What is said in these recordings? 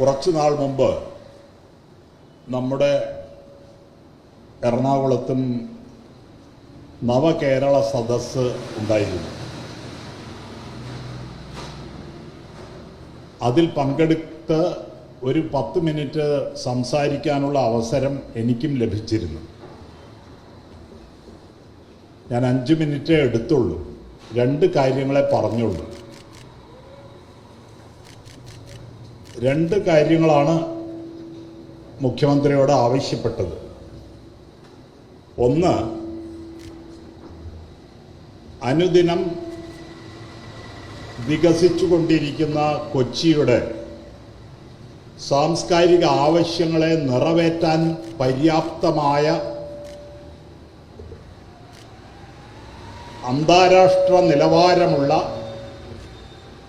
കുറച്ചു നാൾ മുമ്പ് നമ്മുടെ എറണാകുളത്തും നവകേരള സദസ് ഉണ്ടായിരുന്നു. അതിൽ പങ്കെടുത്ത് ഒരു പത്ത് മിനിറ്റ് സംസാരിക്കാനുള്ള അവസരം എനിക്കും ലഭിച്ചിരുന്നു. ഞാൻ അഞ്ച് മിനിറ്റേ എടുത്തുള്ളൂ. രണ്ട് കാര്യങ്ങളെ പറഞ്ഞുള്ളൂ. രണ്ട് കാര്യങ്ങളാണ് മുഖ്യമന്ത്രിയോട് ആവശ്യപ്പെട്ടത്. ഒന്ന് അനുദിനം വികസിച്ചുകൊണ്ടിരിക്കുന്ന കൊച്ചിയുടെ സാംസ്കാരിക ആവശ്യങ്ങളെ നിറവേറ്റാൻ പര്യാപ്തമായ അന്താരാഷ്ട്ര നിലവാരമുള്ള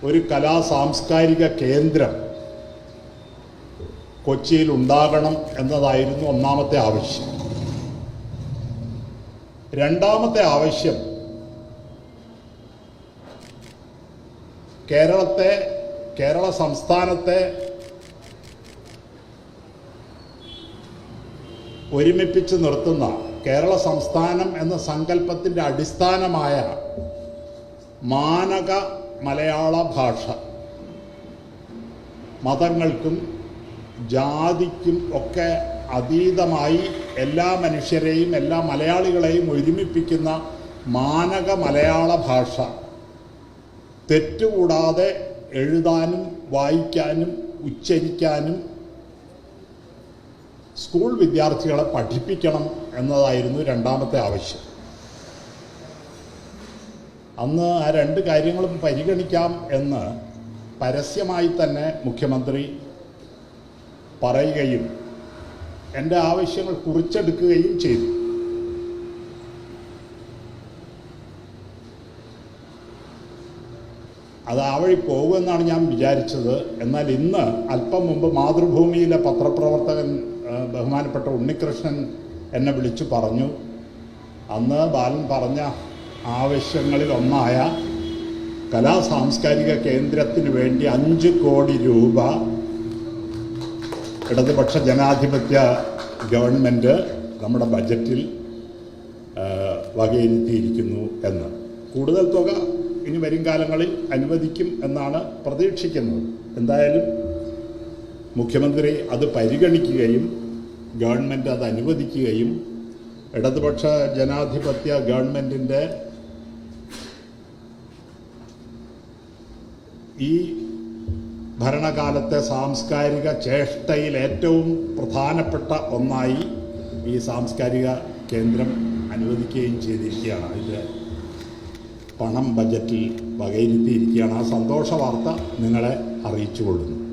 ഒരു കലാ സാംസ്കാരിക കേന്ദ്രം കൊച്ചിയിൽ ഉണ്ടാകണം എന്നതായിരുന്നു ഒന്നാമത്തെ ആവശ്യം. രണ്ടാമത്തെ ആവശ്യം കേരളത്തെ കേരള സംസ്ഥാനത്തെ ഒരുമിപ്പിച്ച് നിർത്തുന്ന കേരള സംസ്ഥാനം എന്ന സങ്കല്പത്തിന്റെ അടിസ്ഥാനമായ മാനക മലയാള ഭാഷ മതങ്ങൾക്കും ജാതിക്കും ഒക്കെ അതീതമായി എല്ലാ മനുഷ്യരെയും എല്ലാ മലയാളികളെയും ഒരുമിപ്പിക്കുന്ന മാനക മലയാള ഭാഷ. തെറ്റുകൂടാതെ എഴുതാനും വായിക്കാനും ഉച്ചരിക്കാനും സ്കൂൾ വിദ്യാർത്ഥികളെ പഠിപ്പിക്കണം എന്നതായിരുന്നു രണ്ടാമത്തെ ആവശ്യം. അന്ന് ആ രണ്ട് കാര്യങ്ങളും പരിഗണിക്കാം എന്ന് പരസ്യമായി തന്നെ മുഖ്യമന്ത്രി പറയുകയും എന്റെ ആവശ്യങ്ങൾ കുറിച്ചെടുക്കുകയും ചെയ്തു. അത് ആ വഴി പോകുമെന്നാണ് ഞാൻ വിചാരിച്ചത്. എന്നാൽ ഇന്ന് അല്പം മുമ്പ് മാതൃഭൂമിയിലെ പത്രപ്രവർത്തകൻ ബഹുമാനപ്പെട്ട ഉണ്ണികൃഷ്ണൻ എന്നെ വിളിച്ചു പറഞ്ഞു. അന്ന് ബാലൻ പറഞ്ഞ ആവശ്യങ്ങളിൽ ഒന്നായ കലാ സാംസ്കാരിക കേന്ദ്രത്തിന് വേണ്ടി അഞ്ച് കോടി രൂപ ഇടതുപക്ഷ ജനാധിപത്യ ഗവൺമെന്റ് നമ്മുടെ ബജറ്റിൽ വകയിരുത്തിയിരിക്കുന്നു എന്ന്. കൂടുതൽ തുക ഇനി വരും കാലങ്ങളിൽ അനുവദിക്കും എന്നാണ് പ്രതീക്ഷിക്കുന്നത്. എന്തായാലും മുഖ്യമന്ത്രി അത് പരിഗണിക്കുകയും ഗവൺമെന്റ് അത് അനുവദിക്കുകയും ഇടതുപക്ഷ ജനാധിപത്യ ഗവൺമെന്റിന്റെ ഈ ഭരണകാലത്തെ സാംസ്കാരിക ചേഷ്ടയിൽ ഏറ്റവും പ്രധാനപ്പെട്ട ഒന്നായി ഈ സാംസ്കാരിക കേന്ദ്രം അനുവദിക്കുകയും ചെയ്തിരിക്കുകയാണ്. അതിന്റെ പണം ബജറ്റിൽ വകയിരുത്തിയിരിക്കുകയാണ്. ആ സന്തോഷ വാർത്ത നിങ്ങളെ അറിയിച്ചു കൊള്ളുന്നു